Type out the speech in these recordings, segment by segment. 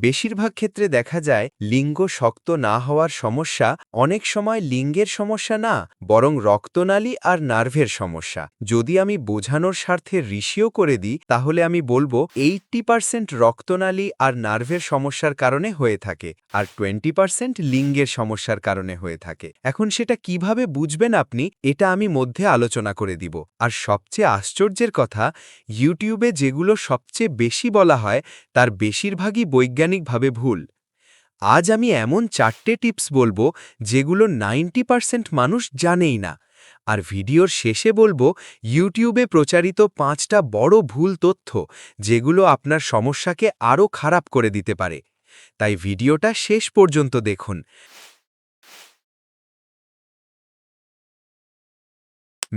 বেশিরভাগ ক্ষেত্রে দেখা যায়, লিঙ্গ শক্ত না হওয়ার সমস্যা অনেক সময় লিঙ্গের সমস্যা না, বরং রক্তনালী আর নার্ভের সমস্যা। যদি আমি বোঝানোর স্বার্থে ঋষিও করে দিই, তাহলে আমি বলব, এইট্টি পার্সেন্ট রক্তনালী আর নার্ভের সমস্যার কারণে হয়ে থাকে, আর টোয়েন্টি পার্সেন্ট লিঙ্গের সমস্যার কারণে হয়ে থাকে। এখন সেটা কীভাবে বুঝবেন আপনি, এটা আমি মধ্যে আলোচনা করে দিব। আর সবচেয়ে আশ্চর্যের কথা, ইউটিউবে যেগুলো সবচেয়ে বেশি বলা হয়, তার বেশিরভাগই বৈজ্ঞানিকভাবে ভুল। আজ আমি এমন চারটে টিপস বলব যেগুলো নাইনটি পার্সেন্ট মানুষ জানেই না। আর ভিডিওর শেষে বলব, ইউটিউবে প্রচারিত পাঁচটা বড় ভুল তথ্য যেগুলো আপনার সমস্যাকে আরও খারাপ করে দিতে পারে। তাই ভিডিওটা শেষ পর্যন্ত দেখুন।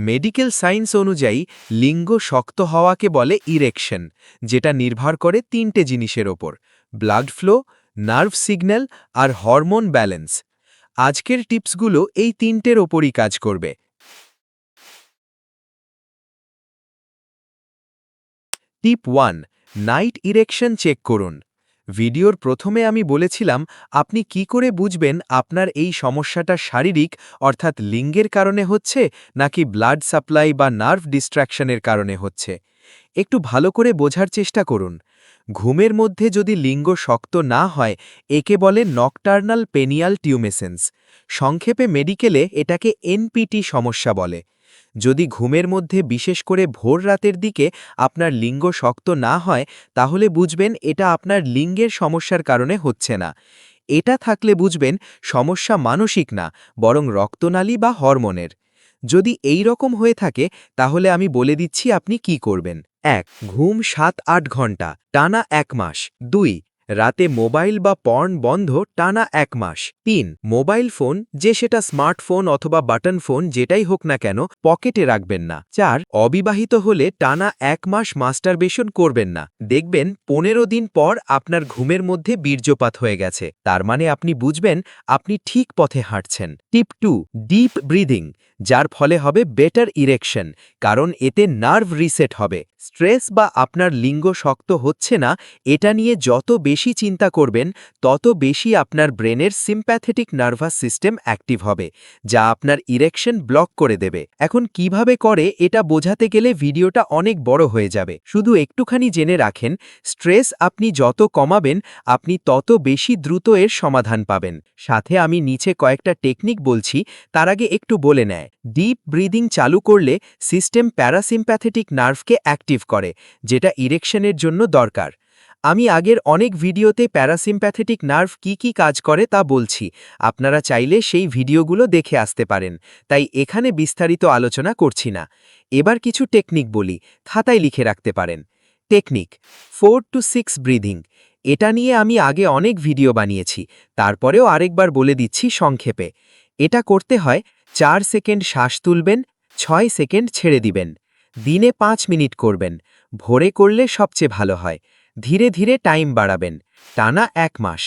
মেডিকেল সায়েন্স অনুযায়ী, লিঙ্গ শক্ত হওয়াকে বলে ইরেকশন যেটা নির্ভর করে তিনটে জিনিসের ওপর ব্লাড ফ্লো নার্ভ সিগন্যাল আর হরমোন ব্যালেন্স আজকের টিপসগুলো এই তিনটের ওপরই কাজ করবে। Tip one night erection check করুন। ভিডিওর প্রথমে আমি বলেছিলাম, আপনি কি করে বুঝবেন আপনার এই সমস্যাটা শারীরিক, অর্থাৎ লিঙ্গের কারণে হচ্ছে, নাকি ব্লাড সাপ্লাই বা নার্ভ ডিস্ট্র্যাকশনের কারণে হচ্ছে? একটু ভালো করে বোঝার চেষ্টা করুন। ঘুমের মধ্যে যদি লিঙ্গ শক্ত না হয়, একে বলে নকটার্নাল পেনিয়াল টিউমেসেন্স সংক্ষেপে মেডিকেলে এটাকে এনপিটি সমস্যা বলে। যদি ঘুমের মধ্যে বিশেষ করে ভোর রাতের দিকে আপনার লিঙ্গ শক্ত না হয়, তাহলে বুঝবেন এটা আপনার লিঙ্গের সমস্যার কারণে হচ্ছে না। এটা থাকলে বুঝবেন সমস্যা মানসিক না, বরং রক্তনালী বা হরমোনের। যদি এই রকম হয়ে থাকে, তাহলে আমি বলে দিচ্ছি আপনি কি করবেন। এক, ঘুম সাত আট ঘণ্টা, টানা এক মাস। দুই রাতে মোবাইল বা পর্ন বন্ধ টানা এক মাস। তিন, মোবাইল ফোন, যে সেটা স্মার্টফোন অথবা বাটন ফোন যেটাই হোক না কেন, পকেটে রাখবেন না। চার, অবিবাহিত হলে টানা এক মাস মাস্টারবেশন করবেন না। দেখবেন পনেরো দিন পর আপনার ঘুমের মধ্যে বীর্যপাত হয়ে গেছে। তার মানে আপনি বুঝবেন, আপনি ঠিক পথে হাঁটছেন। Tip two, deep breathing. যার ফলে হবে বেটার ইরেকশন, কারণ এতে নার্ভ রিসেট হবে। স্ট্রেস বা আপনার লিঙ্গ শক্ত হচ্ছে না, এটা নিয়ে যত বেশি চিন্তা করবেন, তত বেশি আপনার ব্রেনের সিম্প্যাথেটিক নার্ভাস সিস্টেম অ্যাক্টিভ হবে, যা আপনার ইরেকশন ব্লক করে দেবে। এখন কীভাবে করে এটা বোঝাতে গেলে ভিডিওটা অনেক বড় হয়ে যাবে। শুধু একটুখানি জেনে রাখেন, স্ট্রেস আপনি যত কমাবেন, আপনি তত বেশি দ্রুত এর সমাধান পাবেন। সাথে আমি নিচে কয়েকটা টেকনিক বলছি, তার আগে একটু বলে নেয়। ডিপ ব্রিদিং চালু করলে সিস্টেম প্যারাসিম্প্যাথেটিক নার্ভকে অ্যাক্টিভ করে, যেটা ইরেকশনের জন্য দরকার। আমি আগের অনেক ভিডিওতে প্যারাসিম্প্যাথেটিক নার্ভ কি কি কাজ করে তা বলছি, আপনারা চাইলে সেই ভিডিওগুলো দেখে আসতে পারেন, তাই এখানে বিস্তারিত আলোচনা করছি না। এবার কিছু টেকনিক বলি, খাতায় লিখে রাখতে পারেন। Technique four two six breathing এটা নিয়ে আমি আগে অনেক ভিডিও বানিয়েছি, তারপরেও আরেকবার বলে দিচ্ছি সংক্ষেপে। এটা করতে হয় চার সেকেন্ড শ্বাস তুলবেন, ছয় সেকেন্ড ছেড়ে দিবেন। দিনে পাঁচ মিনিট করবেন। ভোরে করলে সবচেয়ে ভালো হয়। ধীরে ধীরে টাইম বাড়াবেন। টানা এক মাস।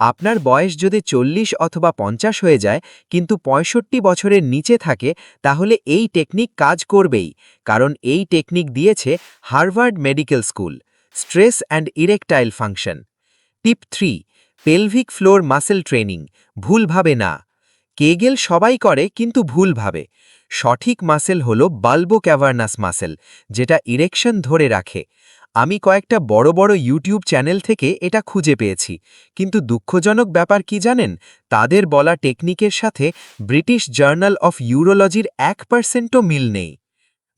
আপনার বয়স যদি চল্লিশ অথবা পঞ্চাশ হয়ে যায়, কিন্তু পঁয়ষট্টি বছরের নিচে থাকে, তাহলে এই টেকনিক কাজ করবেই, কারণ এই টেকনিক দিয়েছে Harvard medical school. Stress and erectile function. Tip three, pelvic floor muscle training. ভুলভাবে না। কেগেল সবাই করে, কিন্তু ভুলভাবে সঠিক মাসেল হল বাল্বো ক্যাভার্নাস মাসেল, যেটা ইরেকশন ধরে রাখে। আমি কয়েকটা বড় বড় ইউটিউব চ্যানেল থেকে এটা খুঁজে পেয়েছি, কিন্তু দুঃখজনক ব্যাপার কি জানেন? তাদের বলা টেকনিকের সাথে ব্রিটিশ জার্নাল অফ ইউরোলজির এক পার্সেন্টও মিল নেই।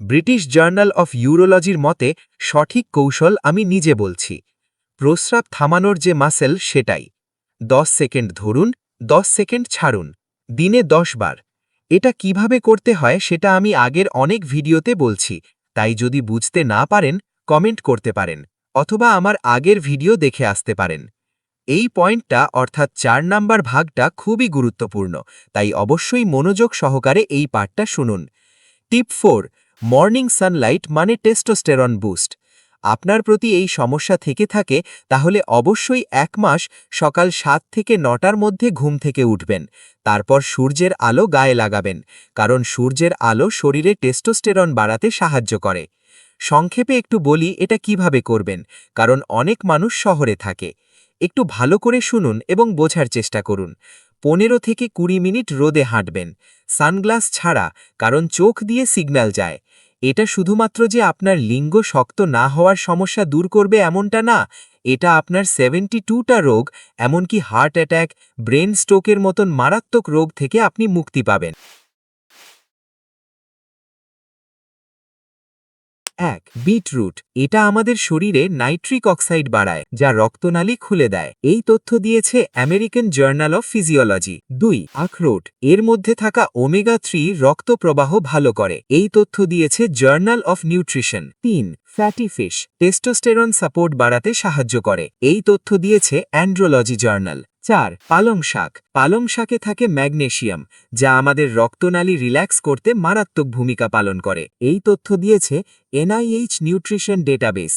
ব্রিটিশ জার্নাল অফ ইউরোলজির মতে, সঠিক কৌশল আমি নিজে বলছি। প্রস্রাব থামানোর যে মাসেল, সেটাই। দশ সেকেন্ড ধরুন, দশ সেকেন্ড ছাড়ুন। দিনে দশ বার। এটা কীভাবে করতে হয় সেটা আমি আগের অনেক ভিডিওতে বলছি, তাই যদি বুঝতে না পারেন, কমেন্ট করতে পারেন, অথবা আমার আগের ভিডিও দেখে আসতে পারেন। এই পয়েন্টটা, অর্থাৎ চার নাম্বার ভাগটা, খুবই গুরুত্বপূর্ণ, তাই অবশ্যই মনোযোগ সহকারে এই পার্টটা শুনুন। টিপ ফোর, মর্নিং সানলাইট মানে টেস্টোস্টেরন বুস্ট। আপনার প্রতি এই সমস্যা থেকে থাকে, তাহলে অবশ্যই এক মাস সকাল সাত থেকে নটার মধ্যে ঘুম থেকে উঠবেন। তারপর সূর্যের আলো গায়ে লাগাবেন, কারণ সূর্যের আলো শরীরে টেস্টোস্টেরন বাড়াতে সাহায্য করে। সংক্ষেপে একটু বলি এটা কীভাবে করবেন, কারণ অনেক মানুষ শহরে থাকে। একটু ভালো করে শুনুন এবং বোঝার চেষ্টা করুন। পনেরো থেকে কুড়ি মিনিট রোদে হাঁটবেন। সানগ্লাস ছাড়া, কারণ চোখ দিয়ে সিগন্যাল যায়। এটা শুধুমাত্র যে আপনার লিঙ্গ শক্ত না হওয়ার সমস্যা দূর করবে এমনটা না, এটা আপনার সেভেন্টি টুটা রোগ, এমনকি হার্ট অ্যাট্যাক ব্রেন স্ট্রোকের মতন মারাত্মক রোগ থেকে আপনি মুক্তি পাবেন। এক, বিটরুট। এটা আমাদের শরীরে নাইট্রিক অক্সাইড বাড়ায়, যা রক্তনালী খুলে দেয়। এই তথ্য দিয়েছে আমেরিকান জার্নাল অফ ফিজিওলজি। দুই, আখরোট। এর মধ্যে থাকা ওমেগা থ্রি রক্ত প্রবাহ ভালো করে। এই তথ্য দিয়েছে জার্নাল অফ নিউট্রিশন। তিন, ফ্যাটি ফিশ। টেস্টোস্টেরন সাপোর্ট বাড়াতে সাহায্য করে। এই তথ্য দিয়েছে অ্যান্ড্রোলজি জার্নাল। চার, পালং শাক। পালং শাকে থাকে ম্যাগনেশিয়াম, যা আমাদের রক্তনালী রিল্যাক্স করতে মারাত্মক ভূমিকা পালন করে। এই তথ্য দিয়েছে এনআইএইচ নিউট্রিশন ডেটাবেস।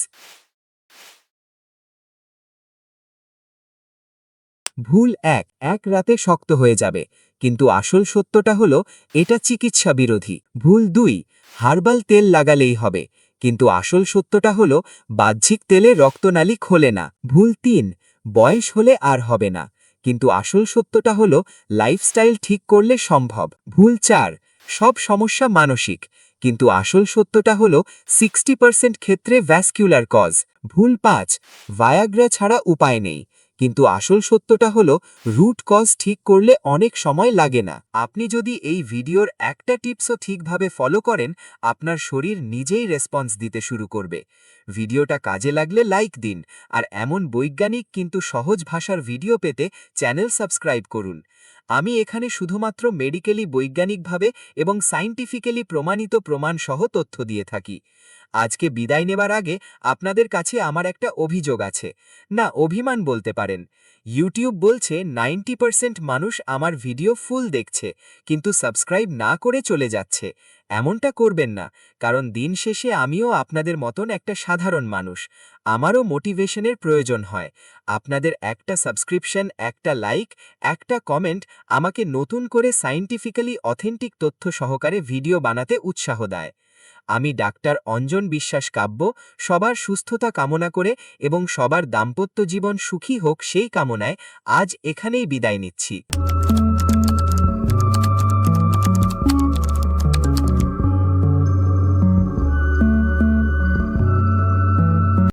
ভুল এক এক রাতে শক্ত হয়ে যাবে। কিন্তু আসল সত্যটা হলো, এটা চিকিৎসা বিরোধী। ভুল দুই, হার্বাল তেল লাগালেই হবে। কিন্তু আসল সত্যটা হলো, বাহ্যিক তেলে রক্তনালী খোলে না। ভুল তিন, বয়স হলে আর হবে না। কিন্তু আসল সত্যটা হলো লাইফস্টাইল ঠিক করলে সম্ভব। ভুল চার, সব সমস্যা মানসিক। কিন্তু আসল সত্যটা হলো সিক্সটি পার্সেন্ট ক্ষেত্রে ভ্যাসকিউলার কজ ভুল পাঁচ ভায়াগ্রা ছাড়া উপায় নেই। কিন্তু আসল সত্যটা হলো রুট কজ ঠিক করলে অনেক সময় লাগে না। আপনি যদি এই ভিডিওর একটা টিপসও ঠিকভাবে ফলো করেন, আপনার শরীর নিজেই রেসপন্স দিতে শুরু করবে। ভিডিওটা কাজে লাগলে লাইক দিন। আর এমন বৈজ্ঞানিক কিন্তু সহজ ভাষার ভিডিও পেতে চ্যানেল সাবস্ক্রাইব করুন। আমি এখানে শুধুমাত্র মেডিকেলি বৈজ্ঞানিকভাবে এবং সাইন্টিফিক্যালি প্রমাণিত প্রমাণসহ তথ্য দিয়ে থাকি। আজকে বিদায় নেবার আগে আপনাদের কাছে আমার একটা অভিযোগ আছে। না, অভিমান বলতে পারেন। ইউটিউব বলছে, নাইনটি পার্সেন্ট মানুষ আমার ভিডিও ফুল দেখছে, কিন্তু সাবস্ক্রাইব না করে চলে যাচ্ছে। এমনটা করবেন না, কারণ দিন শেষে আমিও আপনাদের মতন একটা সাধারণ মানুষ। আমারও মোটিভেশনের প্রয়োজন হয়। আপনাদের একটা সাবস্ক্রিপশন, একটা লাইক, একটা কমেন্ট আমাকে নতুন করে সাইন্টিফিক্যালি অথেন্টিক তথ্য সহকারে ভিডিও বানাতে উৎসাহ দেয়। আমি ডাক্তার অঞ্জন বিশ্বাস কাব্য সবার সুস্থতা কামনা করে এবং সবার দাম্পত্য জীবন সুখী হোক সেই কামনায় আজ এখানেই বিদায় নিচ্ছি।